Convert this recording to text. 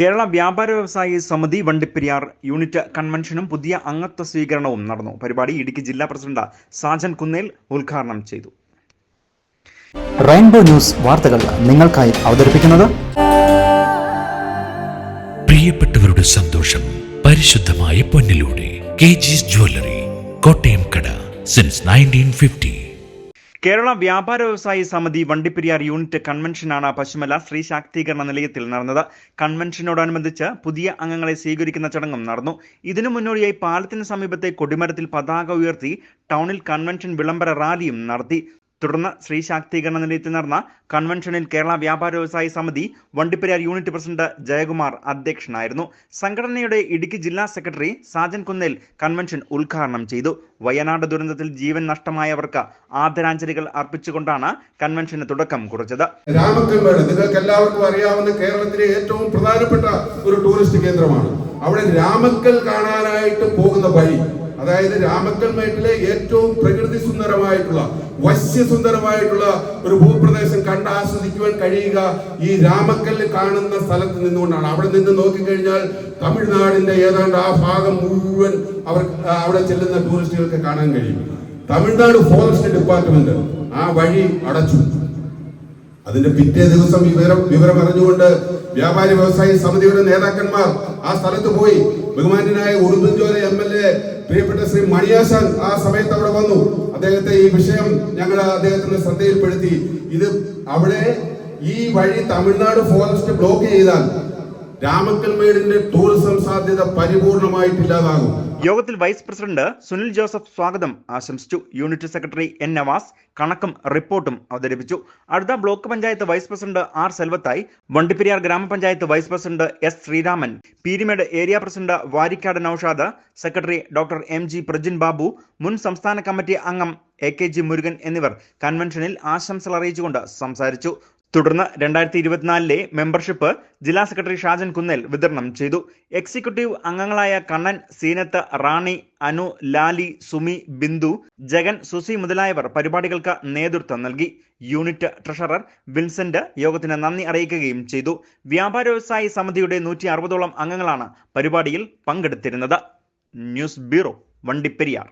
കേരള വ്യാപാര വ്യവസായി സമിതി വണ്ടിപ്പെരിയാർ യൂണിറ്റ് കൺവെൻഷനും പുതിയ അംഗത്വ സ്വീകരണവും നടന്നു. പരിപാടി ഇടുക്കി ജില്ലാ പ്രസിഡന്റ് സാജൻ കുന്നേൽ ഉദ്ഘാടനം ചെയ്തു. റെയിൻബോ ന്യൂസ് വാർത്തകൾ നിങ്ങൾക്കായി അവതരിപ്പിക്കുന്നത് പ്രിയപ്പെട്ടവരുടെ സന്തോഷം പരിശുദ്ധമായ പൊന്നിലൂടെ കെ ജിസ് ജ്വല്ലറി കോട്ടയം കട സിൻസ് നയന്റീൻ ഫിഫ്റ്റി കേരള വ്യാപാര വ്യവസായി സമിതി വണ്ടിപ്പെരിയാർ യൂണിറ്റ് കൺവെൻഷനാണ് പശുമല സ്ത്രീ ശാക്തീകരണ നിലയത്തിൽ നടന്നത്. കൺവെൻഷനോടനുബന്ധിച്ച് പുതിയ അംഗങ്ങളെ സ്വീകരിക്കുന്ന ചടങ്ങും നടന്നു. ഇതിനു മുന്നോടിയായി പാലത്തിന് സമീപത്തെ കൊടിമരത്തിൽ പതാക ഉയർത്തി ടൗണിൽ കൺവെൻഷൻ വിളംബര റാലിയും നടത്തി. തുടർന്ന് സ്ത്രീ ശാക്തീകരണ നിലയത്തിൽ നടന്ന കൺവെൻഷനിൽ കേരള വ്യാപാര വ്യവസായി സമിതി വണ്ടിപ്പെരിയാർ യൂണിറ്റ് പ്രസിഡന്റ് ജയകുമാർ അധ്യക്ഷനായിരുന്നു. സംഘടനയുടെ ഇടുക്കി ജില്ലാ സെക്രട്ടറി സാജൻ കുന്നേൽ കൺവെൻഷൻ ഉദ്ഘാടനം ചെയ്തു. വയനാട് ദുരന്തത്തിൽ ജീവൻ നഷ്ടമായവർക്ക് ആദരാഞ്ജലികൾ അർപ്പിച്ചുകൊണ്ടാണ് കൺവെൻഷന് തുടക്കം കുറിച്ചത്. രാമക്കൽമേട് നിങ്ങൾക്ക് എല്ലാവർക്കും അറിയാവുന്ന കേരളത്തിലെ ഏറ്റവും പ്രധാനപ്പെട്ട ഒരു ടൂറിസ്റ്റ് കേന്ദ്രമാണ്. അവിടെ രാമക്കൽ കാണാനായിട്ട് പോകുന്ന വഴി അതായത് രാമക്കൽമേട്ടിലെ ഏറ്റവും പ്രകൃതി സുന്ദരമായിട്ടുള്ള വശ്യസുന്ദരമായിട്ടുള്ള ഒരു ഭൂപ്രദേശം കണ്ട് ആസ്വദിക്കുവാൻ കഴിയുക ഈ രാമക്കല്ല് കാണുന്ന സ്ഥലത്ത് നിന്നുകൊണ്ടാണ്. അവിടെ നിന്ന് നോക്കിക്കഴിഞ്ഞാൽ തമിഴ്നാടിന്റെ ഏതാണ്ട് ആ ഭാഗം മുഴുവൻ അവർ അവിടെ ചെല്ലുന്ന ടൂറിസ്റ്റുകൾക്ക് കാണാൻ കഴിയും. തമിഴ്നാട് ഫോറസ്റ്റ് ഡിപ്പാർട്ട്മെന്റ് ആ വഴി അടച്ചു. അതിന്റെ പിറ്റേ ദിവസം വിവരം വിവരം അറിഞ്ഞുകൊണ്ട് വ്യാപാരി വ്യവസായി സമിതിയുടെ നേതാക്കന്മാർ ആ സ്ഥലത്ത് പോയി. ബഹുമാനായ ഉടുമ്പൻചോല എം എൽ എ പ്രിയപ്പെട്ട ശ്രീ മണിയാശാൻ ആ സമയത്ത് അവിടെ വന്നു. അദ്ദേഹത്തെ ഈ വിഷയം ഞങ്ങൾ അദ്ദേഹത്തിന്റെ ശ്രദ്ധയിൽപ്പെടുത്തി. ഇത് അവിടെ ഈ വഴി തമിഴ്നാട് ഫോറസ്റ്റ് ബ്ലോക്ക് ചെയ്താൽ ടൂറിസം സാധ്യത പരിപൂർണമായിട്ടില്ലാതാകും. യോഗത്തിൽ വൈസ് പ്രസിഡന്റ് സുനിൽ ജോസഫ് സ്വാഗതം ആശംസിച്ചു. യൂണിറ്റ് സെക്രട്ടറി എൻ നവാസ് കണക്കും റിപ്പോർട്ടും അവതരിപ്പിച്ചു. അടുത്ത block panchayat vice president R സെൽവത്തായി. Vandiperiyar ഗ്രാമപഞ്ചായത്ത് vice president S Sreeraman. Peermade area president Varikkad Noushad. Secretary doctor M G Prajin Babu. മുൻ സംസ്ഥാന കമ്മിറ്റി അംഗം എ കെ ജി മുരുകൻ എന്നിവർ കൺവെൻഷനിൽ ആശംസകൾ അറിയിച്ചുകൊണ്ട് സംസാരിച്ചു. തുടർന്ന് രണ്ടായിരത്തി ഇരുപത്തിനാലിലെ മെമ്പർഷിപ്പ് ജില്ലാ സെക്രട്ടറി ഷാജൻ കുന്നേൽ വിതരണം ചെയ്തു. എക്സിക്യൂട്ടീവ് അംഗങ്ങളായ കണ്ണൻ സീനത്ത് റാണി അനു ലാലി സുമി ബിന്ദു ജഗൻ സുസി മുതലായവർ പരിപാടികൾക്ക് നേതൃത്വം നൽകി. യൂണിറ്റ് ട്രഷറർ വിൻസെന്റ് യോഗത്തിന് നന്ദി അറിയിക്കുകയും ചെയ്തു. വ്യാപാര വ്യവസായി സമിതിയുടെ നൂറ്റി അറുപതോളം അംഗങ്ങളാണ് പരിപാടിയിൽ പങ്കെടുത്തിരുന്നത്. News bureau Vandiperiyar.